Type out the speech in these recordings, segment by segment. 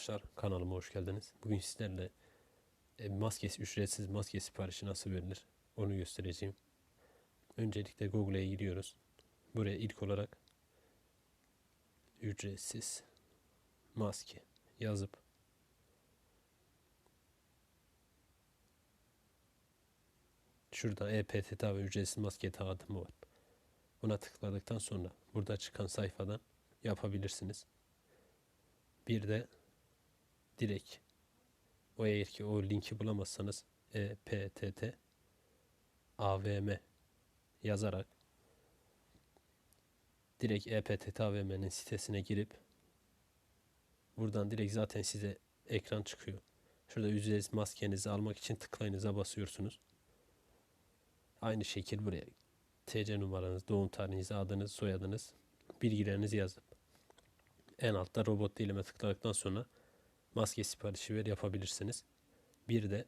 Arkadaşlar kanalıma hoş geldiniz. Bugün sizlerle e, maskesi ücretsiz maske siparişi nasıl verilir onu göstereceğim. Öncelikle Google'e giriyoruz. Buraya ilk olarak ücretsiz maske yazıp şurada EPTT ve ücretsiz maske dağıtımı var. Buna tıkladıktan sonra burada çıkan sayfadan yapabilirsiniz. Bir de direkt o eğer ki o linki bulamazsanız EPTT AVM yazarak direkt EPTT AVM'nin sitesine girip buradan direkt zaten size ekran çıkıyor. Şurada ücretsiz maskenizi almak için tıklayınıza basıyorsunuz. Aynı şekil buraya TC numaranız, doğum tarihiniz, adınız, soyadınız, bilgilerinizi yazıp en altta robot dilime tıkladıktan sonra maske siparişi ver yapabilirsiniz. Bir de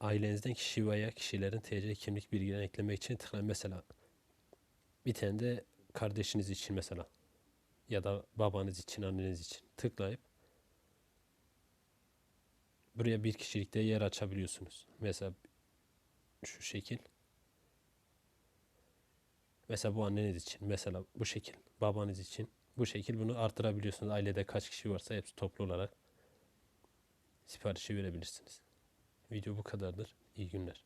ailenizden kişi veya kişilerin TC kimlik bilgilerini eklemek için tıklayın. Mesela bir tane de kardeşiniz için mesela ya da babanız için, anneniz için tıklayıp buraya bir kişilikte yer açabiliyorsunuz. Mesela şu şekil. Mesela bu anneniz için, mesela bu şekil babanız için bu şekil bunu artırabiliyorsunuz. Ailede kaç kişi varsa hepsi toplu olarak siparişi verebilirsiniz. Video bu kadardır. İyi günler.